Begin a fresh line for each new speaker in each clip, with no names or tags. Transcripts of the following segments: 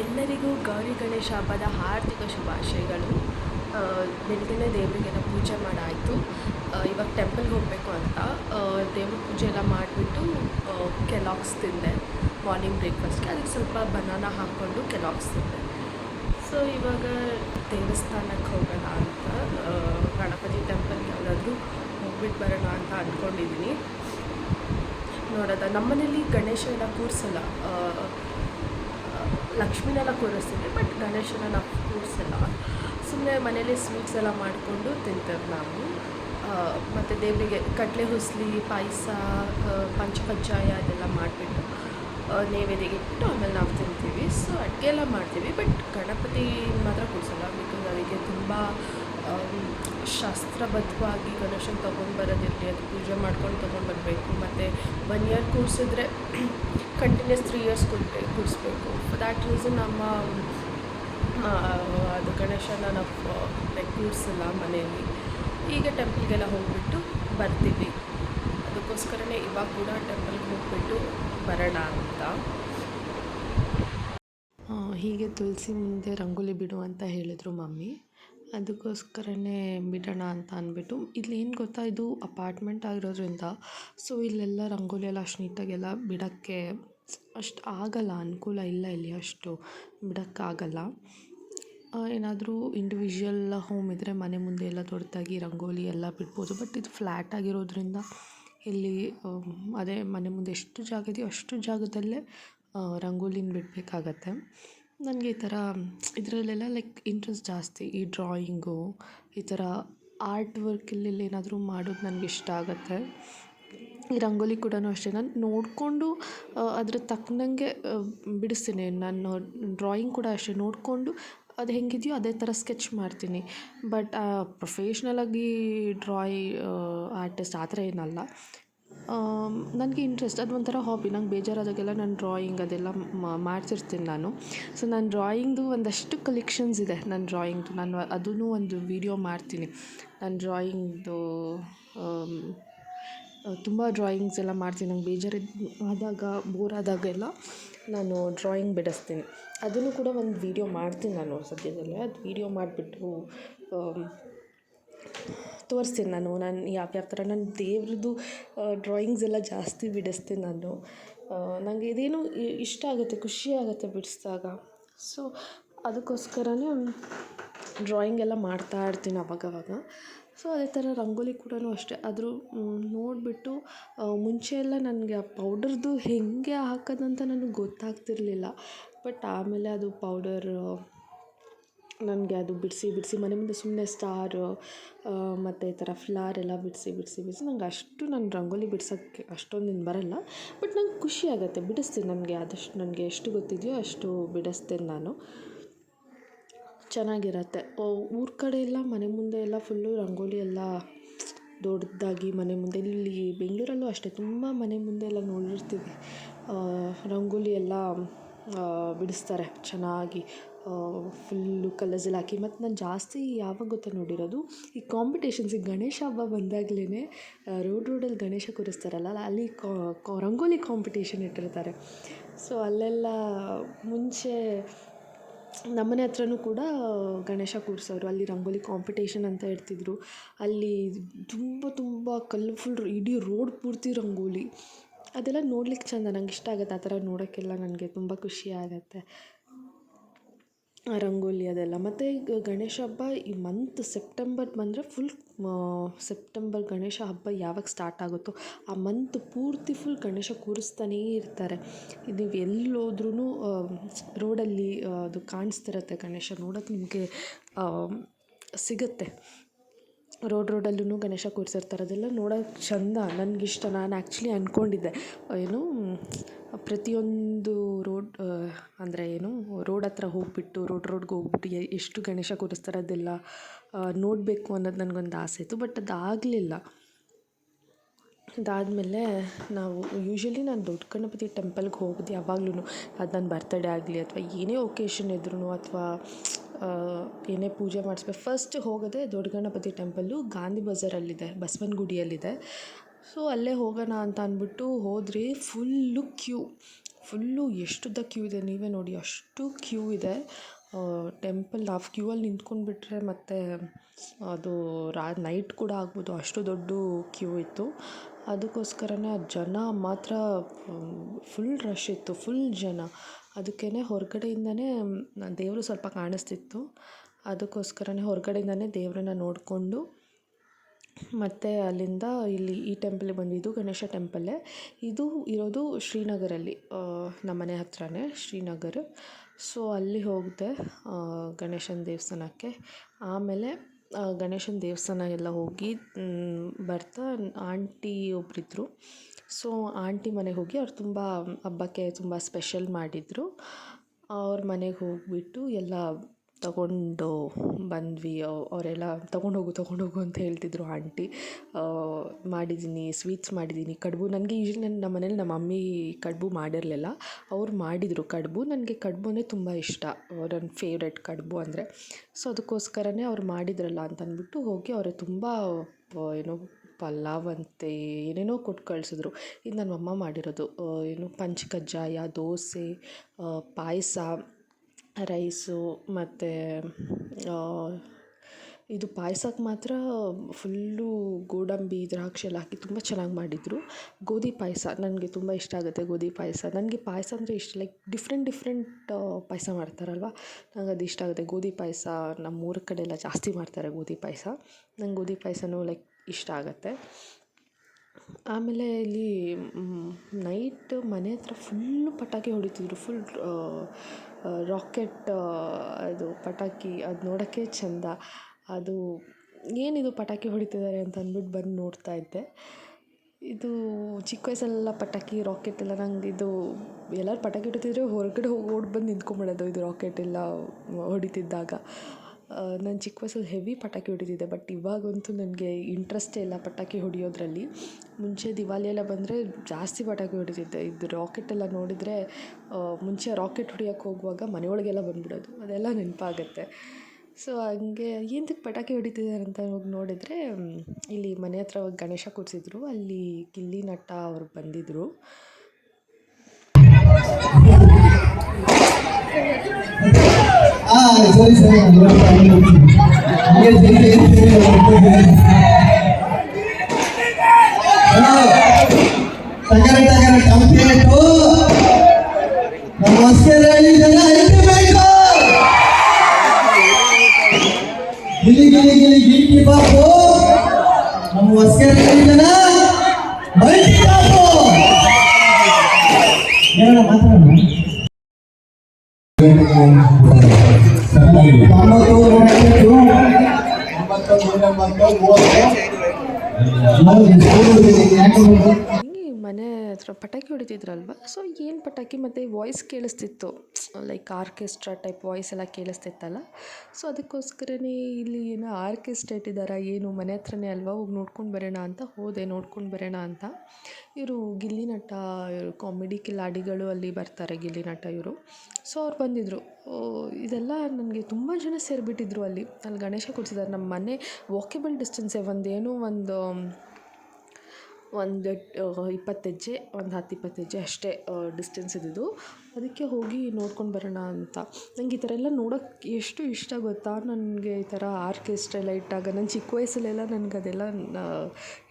ಎಲ್ಲರಿಗೂ ಗೌರಿ ಗಣೇಶ ಹಬ್ಬದ ಹಾರ್ದಿಕ ಶುಭಾಶಯಗಳು. ಬೆಳಗ್ಗೆನೇ ದೇವರಿಗೆಲ್ಲ ಪೂಜೆ ಮಾಡಾಯಿತು. ಇವಾಗ ಟೆಂಪಲ್ಗೆ ಹೋಗಬೇಕು ಅಂತ. ದೇವ್ರ ಪೂಜೆ ಎಲ್ಲ ಮಾಡಿಬಿಟ್ಟು ಕೆಲಾಕ್ಸ್ ತಿಂದೆ. ಮಾರ್ನಿಂಗ್ ಬ್ರೇಕ್ಫಾಸ್ಟ್ಗೆ ಅದಕ್ಕೆ ಸ್ವಲ್ಪ ಬನಾನ ಹಾಕ್ಕೊಂಡು ಕೆಲಾಕ್ಸ್ ತಿಂದೆ. ಸೊ ಇವಾಗ ದೇವಸ್ಥಾನಕ್ಕೆ ಹೋಗೋಣ ಅಂತ. ಗಣಪತಿ ಟೆಂಪಲ್ಗೆ ಯಾವುದಾದ್ರೂ ಹೋಗ್ಬಿಟ್ಟು ಬರೋಣ ಅಂತ ಅಂದ್ಕೊಂಡಿದ್ದೀನಿ ನೋಡೋದ, ನಮ್ಮನೇಲಿ ಗಣೇಶ ಎಲ್ಲ ಕೂರಿಸಲ್ಲ. ಲಕ್ಷ್ಮಿನೆಲ್ಲ ಕೂರಿಸ್ತೀವಿ ಬಟ್ ಗಣೇಶನ ನಾವು ಕೂರಿಸಲ್ಲ. ಸುಮ್ಮನೆ ಮನೇಲಿ ಸ್ವೀಟ್ಸ್ ಎಲ್ಲ ಮಾಡಿಕೊಂಡು ತಿಂತೇವೆ ನಾವು. ಮತ್ತು ದೇವರಿಗೆ ಕಡಲೆ ಹುಸ್ಲಿ, ಪಾಯಸ ಪಂಚಕಜ್ಜಾಯ ಅದೆಲ್ಲ ಮಾಡಿಬಿಟ್ಟು ನೈವೇದ್ಯಕ್ಕೆ ಇಟ್ಟು ಆಮೇಲೆ ನಾವು ತಿಂತೀವಿ. ಸೊ ಅಡುಗೆ ಎಲ್ಲ ಮಾಡ್ತೀವಿ ಬಟ್ ಗಣಪತಿ ಮಾತ್ರ ಕೂರಿಸಲ್ಲ ಬಿಕಾಸ್ ಅದಕ್ಕೆ ತುಂಬ ಶಾಸ್ತ್ರಬದ್ಧವಾಗಿ ಗಣೇಶನ ತೊಗೊಂಡು ಬರೋದಿರಲಿ, ಅದು ಪೂಜೆ ಮಾಡ್ಕೊಂಡು ತೊಗೊಂಡು ಬರಬೇಕು. ಮತ್ತು ಒನ್ ಇಯರ್ ಕೂರಿಸಿದ್ರೆ ಕಂಟಿನ್ಯೂಸ್ ತ್ರೀ ಇಯರ್ಸ್ ಕೊಟ್ಟೆ ಕೂರಿಸ್ಬೇಕು. ಫಾರ್ ದ್ಯಾಟ್ ರೀಸನ್ ನಮ್ಮ ಅದು ಗಣೇಶನ ನಾವು ಲೈಕ್ ಕೂರಿಸಲ್ಲ ಮನೆಯಲ್ಲಿ. ಈಗ ಟೆಂಪಲ್ಗೆಲ್ಲ ಹೋಗ್ಬಿಟ್ಟು ಬರ್ತೀವಿ. ಅದಕ್ಕೋಸ್ಕರನೇ ಇವಾಗ ಕೂಡ ಟೆಂಪಲ್ಗೆ ಹೋಗ್ಬಿಟ್ಟು ಬರೋಣ ಅಂತ. ಹೀಗೆ ತುಳಸಿ ಮುಂದೆ ರಂಗೋಲಿ ಬಿಡು ಅಂತ ಹೇಳಿದರು ಮಮ್ಮಿ. ಅದಕ್ಕೋಸ್ಕರನೇ ಬಿಡೋಣ ಅಂತ ಅಂದ್ಬಿಟ್ಟು. ಇಲ್ಲಿ ಏನು ಗೊತ್ತಾ, ಇದು ಅಪಾರ್ಟ್ಮೆಂಟ್ ಆಗಿರೋದ್ರಿಂದ ಸೊ ಇಲ್ಲೆಲ್ಲ ರಂಗೋಲಿ ಎಲ್ಲ ಅಷ್ಟು ನೀಟಾಗೆಲ್ಲ ಬಿಡೋಕ್ಕೆ ಅಷ್ಟು ಆಗಲ್ಲ, ಅನುಕೂಲ ಇಲ್ಲ ಇಲ್ಲಿ ಅಷ್ಟು. ಬಿಡೋಕ್ಕಾಗಲ್ಲ. ಏನಾದರೂ ಇಂಡಿವಿಜುವಲ್ ಹೋಮ್ ಇದ್ದರೆ ಮನೆ ಮುಂದೆ ಎಲ್ಲ ದೊಡ್ಡದಾಗಿ ರಂಗೋಲಿ ಎಲ್ಲ ಬಿಡ್ಬೋದು. ಬಟ್ ಇದು ಫ್ಲ್ಯಾಟ್ ಆಗಿರೋದ್ರಿಂದ ಇಲ್ಲಿ ಅದೇ ಮನೆ ಮುಂದೆ ಎಷ್ಟು ಜಾಗ ಇದೆಯೋ ಅಷ್ಟು ಜಾಗದಲ್ಲೇ ರಂಗೋಲಿನ ಬಿಡಬೇಕಾಗತ್ತೆ. ನನಗೆ ಈ ಥರ ಇದರಲ್ಲೆಲ್ಲ ಲೈಕ್ ಇಂಟ್ರೆಸ್ಟ್ ಜಾಸ್ತಿ, ಈ ಡ್ರಾಯಿಂಗು, ಈ ಥರ ಆರ್ಟ್ ವರ್ಕಲ್ಲೆಲ್ಲ ಏನಾದರೂ ಮಾಡೋದು ನನಗೆ ಇಷ್ಟ ಆಗುತ್ತೆ. ಈ ರಂಗೋಲಿ ಕೂಡ ಅಷ್ಟೇ, ನಾನು ನೋಡಿಕೊಂಡು ಅದ್ರ ತಕ್ಕನಂಗೆ ಬಿಡಿಸ್ತೀನಿ. ನಾನು ಡ್ರಾಯಿಂಗ್ ಕೂಡ ಅಷ್ಟೇ, ನೋಡಿಕೊಂಡು ಅದು ಹೆಂಗಿದೆಯೋ ಅದೇ ಥರ ಸ್ಕೆಚ್ ಮಾಡ್ತೀನಿ. ಬಟ್ ಪ್ರೊಫೆಷ್ನಲಾಗಿ ಡ್ರಾಯಿ ಆರ್ಟಿಸ್ಟ್ ಆ ಥರ ಏನಲ್ಲ. ನನಗೆ ಇಂಟ್ರೆಸ್ಟ್ ಅದು ಒಂಥರ ಹಾಬಿ ನಂಗೆ ಬೇಜಾರಾದಾಗೆಲ್ಲ ನಾನು ಡ್ರಾಯಿಂಗ್ ಅದೆಲ್ಲ ಮಾಡ್ತಿರ್ತೀನಿ ನಾನು. ಸೊ ನಾನು ಡ್ರಾಯಿಂಗ್ದು ಒಂದಷ್ಟು ಕಲೆಕ್ಷನ್ಸ್ ಇದೆ ನನ್ನ ಡ್ರಾಯಿಂಗ್ದು ನಾನು ಅದೂ ಒಂದು ವೀಡಿಯೋ ಮಾಡ್ತೀನಿ. ನನ್ನ ಡ್ರಾಯಿಂಗ್ದು ತುಂಬ ಡ್ರಾಯಿಂಗ್ಸ್ ಎಲ್ಲ ಮಾಡ್ತೀನಿ. ನಂಗೆ ಬೇಜಾರು ಆದಾಗ ಬೋರ್ ಆದಾಗೆಲ್ಲ ನಾನು ಡ್ರಾಯಿಂಗ್ ಬಿಡಿಸ್ತೀನಿ. ಅದನ್ನು ಕೂಡ ಒಂದು ವೀಡಿಯೋ ಮಾಡ್ತೀನಿ ನಾನು ಸದ್ಯದಲ್ಲೇ. ಅದು ವೀಡಿಯೋ ಮಾಡಿಬಿಟ್ಟು ತೋರಿಸ್ತೀನಿ ನಾನು. ನಾನು ಯಾವ್ಯಾವ ಥರ, ನಾನು ದೇವ್ರದ್ದು ಡ್ರಾಯಿಂಗ್ಸ್ ಎಲ್ಲ ಜಾಸ್ತಿ ಬಿಡಿಸ್ತೀನಿ ನಾನು. ನನಗೆ ಇದೇನು ಇಷ್ಟ ಆಗುತ್ತೆ, ಖುಷಿ ಆಗುತ್ತೆ ಬಿಡಿಸಿದಾಗ. ಸೊ ಅದಕ್ಕೋಸ್ಕರನೇ ಡ್ರಾಯಿಂಗ್ ಎಲ್ಲ ಮಾಡ್ತಾ ಇರ್ತೀನಿ ಅವಾಗವಾಗ ಸೊ ಅದೇ ಥರ ರಂಗೋಲಿ ಕೂಡ ಅಷ್ಟೇ. ಆದರೂ ನೋಡಿಬಿಟ್ಟು ಮುಂಚೆ ಎಲ್ಲ ನನಗೆ ಆ ಪೌಡರ್ದು ಹೇಗೆ ಹಾಕೋದಂತ ನನಗೆ ಗೊತ್ತಾಗ್ತಿರಲಿಲ್ಲ. ಬಟ್ ಆಮೇಲೆ ಅದು ಪೌಡರ್ ನನಗೆ ಅದು ಬಿಡಿಸಿ ಬಿಡಿಸಿ, ಮನೆ ಮುಂದೆ ಸುಮ್ಮನೆ ಸ್ಟಾರ್ ಮತ್ತು ಈ ಥರ ಫ್ಲಾರ್ ಎಲ್ಲ ಬಿಡಿಸಿ ಬಿಡಿಸಿ ಬಿಡಿಸಿ ನಂಗೆ ಅಷ್ಟು ನಾನು ರಂಗೋಲಿ ಬಿಡ್ಸೋಕ್ಕೆ ಅಷ್ಟೊಂದೇನು ಬರಲ್ಲ. ಬಟ್ ನಂಗೆ ಖುಷಿ ಆಗುತ್ತೆ, ಬಿಡಿಸ್ತೀನಿ ನನಗೆ ಆದಷ್ಟು, ನನಗೆ ಎಷ್ಟು ಗೊತ್ತಿದೆಯೋ ಅಷ್ಟು ಬಿಡಿಸ್ತೇನೆ ನಾನು. ಚೆನ್ನಾಗಿರತ್ತೆ. ಊರ ಕಡೆ ಎಲ್ಲ ಮನೆ ಮುಂದೆ ಎಲ್ಲ ಫುಲ್ಲು ರಂಗೋಲಿ ಎಲ್ಲ ದೊಡ್ಡದಾಗಿ ಮನೆ ಮುಂದೆ, ಇಲ್ಲಿ ಬೆಂಗಳೂರಲ್ಲೂ ಅಷ್ಟೇ, ತುಂಬ ಮನೆ ಮುಂದೆ ಎಲ್ಲ ನೋಡಿರ್ತೀವಿ. ರಂಗೋಲಿ ಎಲ್ಲ ಬಿಡಿಸ್ತಾರೆ ಚೆನ್ನಾಗಿ. ಫುಲ್ಲು ಕಲರ್ಸ್ ಎಲ್ಲ ಹಾಕಿ. ಮತ್ತು ನಾನು ಜಾಸ್ತಿ ಯಾವಾಗ ಗೊತ್ತಾ ನೋಡಿರೋದು? ಈ ಕಾಂಪಿಟೇಷನ್ಸ್ ಈ ಗಣೇಶ ಹಬ್ಬ ಬಂದಾಗಲೇ ರೋಡ್ ರೋಡಲ್ಲಿ ಗಣೇಶ ಕೂರಿಸ್ತಾರಲ್ಲ, ಅಲ್ಲಿ ಕಾ ರಂಗೋಲಿ ಕಾಂಪಿಟೇಷನ್ ಇಟ್ಟಿರ್ತಾರೆ. ಸೊ ಅಲ್ಲೆಲ್ಲ ಮುಂಚೆ ನಮ್ಮನೆ ಹತ್ರನೂ ಕೂಡ ಗಣೇಶ ಕೂರಿಸೋರು, ಅಲ್ಲಿ ರಂಗೋಲಿ ಕಾಂಪಿಟೇಷನ್ ಅಂತ ಇರ್ತಿದ್ರು ಅಲ್ಲಿ ತುಂಬ ತುಂಬ ಕಲರ್ಫುಲ್ ಇಡೀ ರೋಡ್ ಪೂರ್ತಿ ರಂಗೋಲಿ. ಅದೆಲ್ಲ ನೋಡ್ಲಿಕ್ಕೆ ಚಂದ, ನಂಗೆ ಇಷ್ಟ ಆಗುತ್ತೆ ಆ ಥರ ನೋಡೋಕ್ಕೆಲ್ಲ, ನನಗೆ ತುಂಬ ಖುಷಿ ಆಗುತ್ತೆ. ರಂಗೋಲಿ ಅದೆಲ್ಲ. ಮತ್ತು ಗಣೇಶ ಹಬ್ಬ, ಈ ಮಂತ್ ಸೆಪ್ಟೆಂಬರ್ ಬಂದರೆ ಫುಲ್ ಸೆಪ್ಟೆಂಬರ್ ಗಣೇಶ ಹಬ್ಬ ಯಾವಾಗ ಸ್ಟಾರ್ಟ್ ಆಗುತ್ತೋ ಆ ಮಂತ್ ಪೂರ್ತಿ ಫುಲ್ ಗಣೇಶ ಕೂರಿಸ್ತಾನೇ ಇರ್ತಾರೆ. ನೀವು ಎಲ್ಲಿ ಹೋದ್ರೂ ರೋಡಲ್ಲಿ ಅದು ಕಾಣಿಸ್ತಿರತ್ತೆ ಗಣೇಶ ನೋಡೋಕೆ, ನಿಮಗೆ ಸಿಗುತ್ತೆ. ರೋಡ್ ರೋಡಲ್ಲೂ ಗಣೇಶ ಕೂರಿಸಿರ್ತಾರೆ ಅದೆಲ್ಲ ನೋಡೋಕೆ ಚಂದ, ನನಗಿಷ್ಟ. ನಾನು ಆ್ಯಕ್ಚುಲಿ ಅಂದ್ಕೊಂಡಿದ್ದೆ ಏನು, ಪ್ರತಿಯೊಂದು ರೋಡ್ ಅಂದರೆ ಏನು, ರೋಡ್ ಹತ್ರ ಹೋಗ್ಬಿಟ್ಟು, ರೋಡ್ ರೋಡ್ಗೆ ಹೋಗ್ಬಿಟ್ಟು ಎಷ್ಟು ಗಣೇಶ ಕೂರಿಸ್ತಾರೆ ಅದೆಲ್ಲ ನೋಡಬೇಕು ಅನ್ನೋದು ನನಗೊಂದು ಆಸೆ ಇತ್ತು. ಬಟ್ ಅದಾಗಲಿಲ್ಲ. ಅದಾದಮೇಲೆ ನಾವು ಯೂಶ್ವಲಿ ನಾನು ದೊಡ್ಡ ಗಣಪತಿ ಟೆಂಪಲ್ಗೆ ಹೋಗೋದು ಯಾವಾಗ್ಲೂ ಅದು ನನ್ನ ಬರ್ತಡೇ ಆಗಲಿ ಅಥವಾ ಏನೇ ಒಕೇಶನ್ ಇದ್ರೂ ಅಥವಾ ಏನೇ ಪೂಜೆ ಮಾಡಿಸ್ಬೇಕು ಫಸ್ಟ್ ಹೋಗೋದೇ ದೊಡ್ಡ ಗಣಪತಿ ಟೆಂಪಲ್ಲು ಗಾಂಧಿ ಬಜಾರಲ್ಲಿದೆ ಬಸವನಗುಡಿಯಲ್ಲಿದೆ. ಸೊ ಅಲ್ಲೇ ಹೋಗೋಣ ಅಂತ ಅಂದ್ಬಿಟ್ಟು ಹೋದ್ರಿ ಫುಲ್ಲು ಕ್ಯೂ ಫುಲ್ಲು ಎಷ್ಟುದ್ದ ಕ್ಯೂ ಇದೆ, ನೀವೇ ನೋಡಿ, ಅಷ್ಟು ಕ್ಯೂ ಇದೆ. ಟೆಂಪಲ್ ನಾವು ಕ್ಯೂ ಅಲ್ಲಿ ನಿಂತ್ಕೊಂಡ್ಬಿಟ್ರೆ ಮತ್ತೆ ಅದು ರಾ ನೈಟ್ ಕೂಡ ಆಗ್ಬೋದು, ಅಷ್ಟು ದೊಡ್ಡ ಕ್ಯೂ ಇತ್ತು. ಅದಕ್ಕೋಸ್ಕರನೇ ಜನ ಮಾತ್ರ ಫುಲ್ ರಶ್ ಇತ್ತು ಫುಲ್ ಜನ. ಅದಕ್ಕೇ ಹೊರಗಡೆಯಿಂದನೇ ದೇವರು ಸ್ವಲ್ಪ ಕಾಣಿಸ್ತಿತ್ತು. ಅದಕ್ಕೋಸ್ಕರನೇ ಹೊರಗಡೆಯಿಂದನೇ ದೇವರನ್ನ ನೋಡಿಕೊಂಡು, ಮತ್ತು ಅಲ್ಲಿಂದ ಇಲ್ಲಿ ಈ ಟೆಂಪಲಿಗೆ ಬಂದಿದ್ದು ಗಣೇಶ ಟೆಂಪಲ್ಲೇ ಇದು ಇರೋದು ಶ್ರೀನಗರಲ್ಲಿ ನಮ್ಮ ಮನೆ ಹತ್ರನೇ, ಶ್ರೀನಗರ. ಸೊ ಅಲ್ಲಿ ಹೋಗಿದೆ ಗಣೇಶನ ದೇವಸ್ಥಾನಕ್ಕೆ. ಆಮೇಲೆ ಗಣೇಶನ ದೇವಸ್ಥಾನ ಎಲ್ಲ ಹೋಗಿ ಬರ್ತಾ ಆಂಟಿ ಒಬ್ಬರಿದ್ರು ಸೊ ಆಂಟಿ ಮನೆಗೆ ಹೋಗಿ ಅವ್ರು ತುಂಬ ಹಬ್ಬಕ್ಕೆ ತುಂಬ ಸ್ಪೆಷಲ್ ಮಾಡಿದರು. ಅವ್ರ ಮನೆಗೆ ಹೋಗಿಬಿಟ್ಟು ಎಲ್ಲ ತಗೊಂಡು ಬಂದ್ವಿ. ಅವರೆಲ್ಲ ತಗೊಂಡೋಗು ತಗೊಂಡೋಗು ಅಂತ ಹೇಳ್ತಿದ್ರು ಆಂಟಿ. ಮಾಡಿದ್ದೀನಿ ಸ್ವೀಟ್ಸ್ ಮಾಡಿದ್ದೀನಿ ಕಡುಬು. ನನಗೆ ಯೂಶ್ವಲಿ ನನ್ನ ನಮ್ಮ ಮನೇಲಿ ನಮ್ಮ ಮಮ್ಮಿ ಕಡುಬು ಮಾಡಿರಲಿಲ್ಲ. ಅವ್ರು ಮಾಡಿದರು ಕಡುಬು. ನನಗೆ ಕಡುಬು ಅಂದರೆ ತುಂಬ ಇಷ್ಟ. ನನ್ನ ಫೇವ್ರೆಟ್ ಕಡುಬು ಅಂದರೆ. ಸೊ ಅದಕ್ಕೋಸ್ಕರನೇ ಅವ್ರು ಮಾಡಿದ್ರಲ್ಲ ಅಂತ ಅಂದ್ಬಿಟ್ಟು ಹೋಗಿ ಅವರೇ ತುಂಬ ಏನು ಪಲಾವ್ ಅಂತೆ, ಏನೇನೋ ಕೊಟ್ಟು ಕಳಿಸಿದ್ರು. ಇದು ನನ್ನ ಅಮ್ಮ ಮಾಡಿರೋದು. ಏನು ಪಂಚಕಜ್ಜಾಯ, ದೋಸೆ ಪಾಯಸ ರೈಸು ಮತ್ತು ಇದು ಪಾಯ್ಸಕ್ಕೆ ಮಾತ್ರ ಫುಲ್ಲು ಗೋಡಂಬಿ, ದ್ರಾಕ್ಷಿ ಎಲ್ಲ ಹಾಕಿ ತುಂಬ ಚೆನ್ನಾಗಿ ಮಾಡಿದರು. ಗೋಧಿ ಪಾಯಸ ನನಗೆ ತುಂಬ ಇಷ್ಟ ಆಗುತ್ತೆ ಗೋಧಿ ಪಾಯಸ. ನನಗೆ ಪಾಯಸ ಅಂದರೆ ಇಷ್ಟ ಲೈಕ್ ಡಿಫ್ರೆಂಟ್ ಡಿಫ್ರೆಂಟ್ ಪಾಯಸ ಮಾಡ್ತಾರಲ್ವ? ನಂಗೆ ಅದು ಇಷ್ಟ ಆಗುತ್ತೆ. ಗೋಧಿ ಪಾಯಸ ನಮ್ಮ ಊರ ಕಡೆ ಎಲ್ಲ ಜಾಸ್ತಿ ಮಾಡ್ತಾರೆ ಗೋಧಿ ಪಾಯಸ. ನಂಗೆ ಗೋಧಿ ಪಾಯಸನೂ ಲೈಕ್ ಇಷ್ಟ ಆಗುತ್ತೆ. ಆಮೇಲೆ ಇಲ್ಲಿ ನೈಟ್ ಮನೆ ಹತ್ರ ಫುಲ್ಲು ಪಟಾಕಿ ಹೊಡಿತಿದ್ರು. ಫುಲ್ ರಾಕೆಟ್ ಅದು ಪಟಾಕಿ ಅದು ನೋಡೋಕ್ಕೆ ಚೆಂದ. ಅದು ಏನಿದು ಪಟಾಕಿ ಹೊಡಿತಿದ್ದಾರೆ ಅಂತ ಅಂದ್ಬಿಟ್ಟು ಬಂದು ನೋಡ್ತಾ ಇದ್ದೆ. ಇದು ಚಿಕ್ಕ ವಯಸ್ಸಲ್ಲೆಲ್ಲ ಪಟಾಕಿ, ರಾಕೆಟ್ ಎಲ್ಲ ನಂಗೆ ಇದು ಎಲ್ಲರೂ ಪಟಾಕಿ ಹೊಡಿತಿದ್ರೆ ಹೊರಗಡೆ ಹೋಗಿ ಓಡಿ ಬಂದು ನಿಂತ್ಕೊಂಬಿಡೋದು ಇದು ರಾಕೆಟ್ ಎಲ್ಲ ಹೊಡಿತಿದ್ದಾಗ. ನಾನು ಚಿಕ್ಕ ವಯಸ್ಸಲ್ಲಿ ಹೆವಿ ಪಟಾಕಿ ಹೊಡಿತಿದ್ದೆ ಬಟ್ ಇವಾಗಂತೂ ನನಗೆ ಇಂಟ್ರೆಸ್ಟೇ ಇಲ್ಲ ಪಟಾಕಿ ಹೊಡಿಯೋದ್ರಲ್ಲಿ. ಮುಂಚೆ ದಿವಾಲಿ ಎಲ್ಲ ಬಂದರೆ ಜಾಸ್ತಿ ಪಟಾಕಿ ಹೊಡಿತಿದ್ದೆ. ಇದು ರಾಕೆಟ್ ಎಲ್ಲ ನೋಡಿದರೆ ಮುಂಚೆ ರಾಕೆಟ್ ಹೊಡಿಯೋಕ್ಕೆ ಹೋಗುವಾಗ ಮನೆಯೊಳಗೆಲ್ಲ ಬಂದ್ಬಿಡೋದು. ಅದೆಲ್ಲ ನೆನಪಾಗತ್ತೆ. ಸೊ ಹಂಗೆ ಏನಕ್ಕೆ ಪಟಾಕಿ ಹೊಡಿತಿದ್ದಾರೆ ಅಂತ ಹೋಗಿ ನೋಡಿದರೆ ಇಲ್ಲಿ ಮನೆ ಹತ್ರ ಗಣೇಶ ಕೂರಿಸಿದ್ರು. ಅಲ್ಲಿ ಗಿಲ್ಲಿ ನಟ ಅವ್ರು ಬಂದಿದ್ದರು
ಸರಿ ಸರಿ ಟಗರ ಟಗರ ಕಂಪ್ಲೇಟು ನಮ್ಮ ಹೊಸಕೆರೆಯಲ್ಲಿ ಜನ ಇಟ್ಟಿರ್ಬೇಕು ಗಿಲಿ ಗಿಲಿ ಗಿಲಿ ಗಿಂಟಿ ಬಾಪು ನಮ್ಮ ಹೊಸಕೆರೆಯಲ್ಲಿ ಜನ ಮಲ್ಟಿ ಬಾಪು ಹೇಳೋಣ ಮಾತಾಡೋಣ ಯಾಕೆ
ಹಿಂಗೆ ಮನೆ ಹತ್ರ ಪಟಾಕಿ ಹೊಡಿತಿದ್ರಲ್ವ? ಸೊ ಏನು ಪಟಾಕಿ ಮತ್ತು ವಾಯ್ಸ್ ಕೇಳಿಸ್ತಿತ್ತು. ಲೈಕ್ ಆರ್ಕೆಸ್ಟ್ರಾ ಟೈಪ್ ವಾಯ್ಸ್ ಎಲ್ಲ ಕೇಳಿಸ್ತಿತ್ತಲ್ಲ? ಸೊ ಅದಕ್ಕೋಸ್ಕರನೇ ಇಲ್ಲಿ ಏನೋ ಆರ್ಕೆಸ್ಟ್ರಾ ಇಟ್ಟಿದ್ದಾರಾ ಏನು, ಮನೆ ಹತ್ರನೇ ಅಲ್ವಾ ಹೋಗಿ ನೋಡ್ಕೊಂಡು ಬರೋಣ ಅಂತ ಹೋದೆ, ನೋಡ್ಕೊಂಡು ಬರೋಣ ಅಂತ. ಇವರು ಗಿಲ್ಲಿ ನಟ ಇವರು ಕಾಮಿಡಿ ಕಿಲಾಡಿಗಳು ಅಲ್ಲಿ ಬರ್ತಾರೆ ಗಿಲ್ಲಿ ನಟ ಇವರು. ಸೊ ಅವ್ರು ಬಂದಿದ್ದರು ಇದೆಲ್ಲ ನನಗೆ ತುಂಬ ಜನ ಸೇರಿಬಿಟ್ಟಿದ್ರು ಅಲ್ಲಿ. ಅಲ್ಲಿ ಗಣೇಶ ಕೂರಿಸಿದ್ದಾರೆ ನಮ್ಮ ಮನೆ ವಾಕೆಬಲ್ ಡಿಸ್ಟೆನ್ಸೇ ಒಂದೇನೋ ಒಂದು ಒಂದು ಇಪ್ಪತ್ತು ಹೆಜ್ಜೆ ಒಂದು ಹತ್ತು ಇಪ್ಪತ್ತು ಹೆಜ್ಜೆ ಅಷ್ಟೇ ಡಿಸ್ಟೆನ್ಸ್ ಇದ್ದಿದ್ದು. ಅದಕ್ಕೆ ಹೋಗಿ ನೋಡ್ಕೊಂಡು ಬರೋಣ ಅಂತ. ನಂಗೆ ಈ ಥರ ಎಲ್ಲ ನೋಡೋಕ್ಕೆ ಎಷ್ಟು ಇಷ್ಟ ಗೊತ್ತಾ? ನನಗೆ ಈ ಥರ ಆರ್ಕೆಸ್ಟ್ರಾ ಎಲ್ಲ ಇಟ್ಟಾಗ ನನ್ನ ಚಿಕ್ಕ ವಯಸ್ಸಲ್ಲೆಲ್ಲ ನನಗೆ ಅದೆಲ್ಲ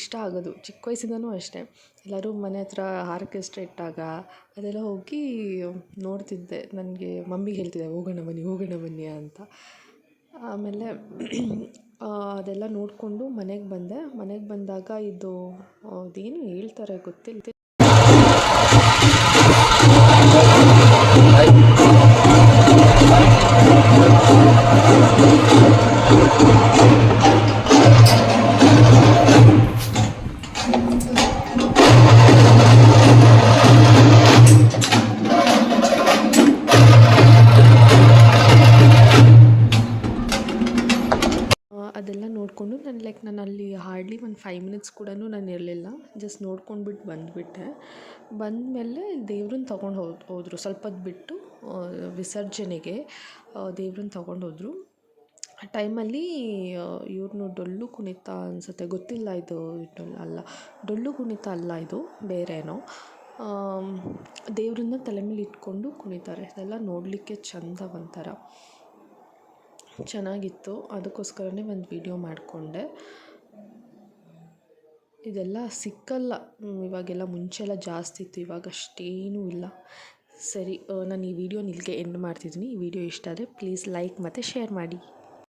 ಇಷ್ಟ ಆಗೋದು. ಚಿಕ್ಕ ವಯಸ್ಸಿಂದನೂ ಅಷ್ಟೇ. ಎಲ್ಲರೂ ಮನೆ ಹತ್ರ ಆರ್ಕೆಸ್ಟ್ರಾ ಇಟ್ಟಾಗ, ಅದೆಲ್ಲ ಹೋಗಿ ನೋಡ್ತಿದ್ದೆ. ನನಗೆ ಮಮ್ಮಿಗೆ ಹೇಳ್ತಿದ್ದೆ ಹೋಗೋಣ ಬನ್ನಿ ಹೋಗೋಣ ಬನ್ನಿ ಅಂತ. ಆಮೇಲೆ ಅದೆಲ್ಲ ನೋಡಿಕೊಂಡು ಮನೆಗೆ ಬಂದೆ. ಮನೆಗೆ ಬಂದಾಗ ಇದು ಅದೇನು ಹೇಳ್ತಾರೆ ಗೊತ್ತಿಲ್ಲ. ಒಂದು ಫೈವ್ ಮಿನಿಟ್ಸ್ ಕೂಡ ನಾನು ಇರಲಿಲ್ಲ. ಜಸ್ಟ್ ನೋಡ್ಕೊಂಡ್ಬಿಟ್ಟು ಬಂದುಬಿಟ್ಟೆ. ಬಂದಮೇಲೆ ದೇವ್ರನ್ನ ತಗೊಂಡು ಹೋದ, ಹೋದರು. ಸ್ವಲ್ಪ ಬಿಟ್ಟು ವಿಸರ್ಜನೆಗೆ ದೇವ್ರನ್ನ ತಗೊಂಡು ಹೋದರು. ಆ ಟೈಮಲ್ಲಿ ಇವ್ರನ್ನೂ ಡೊಳ್ಳು ಕುಣಿತ ಅನಿಸುತ್ತೆ. ಗೊತ್ತಿಲ್ಲ ಇದು ಡೊಳ್ಳು ಅಲ್ಲ. ಡೊಳ್ಳು ಕುಣಿತ ಅಲ್ಲ ಇದು, ಬೇರೇನೋ. ದೇವ್ರನ್ನ ತಲೆ ಮೇಲೆ ಇಟ್ಕೊಂಡು ಕುಣಿತಾರೆ. ಅದೆಲ್ಲ ನೋಡಲಿಕ್ಕೆ ಚಂದ ಒಂಥರ. ಚೆನ್ನಾಗಿತ್ತು. ಅದಕ್ಕೋಸ್ಕರನೇ ಒಂದು ವಿಡಿಯೋ ಮಾಡಿಕೊಂಡೆ. ಇದೆಲ್ಲ ಸಿಕ್ಕಲ್ಲ. ಇವಾಗೆಲ್ಲ ಮುಂಚೆಲ್ಲ ಜಾಸ್ತಿ ಇತ್ತು ಇವಾಗ ಅಷ್ಟೇನೂ ಇಲ್ಲ. ಸರಿ ನಾನು ಈ ವಿಡಿಯೋನ ಇಲ್ಲಿಗೆ ಎಂಡ್ ಮಾಡ್ತಿದ್ದೀನಿ. ಈ ವಿಡಿಯೋ ಇಷ್ಟ ಆದರೆ ಪ್ಲೀಸ್ ಲೈಕ್ ಮತ್ತು ಶೇರ್ ಮಾಡಿ.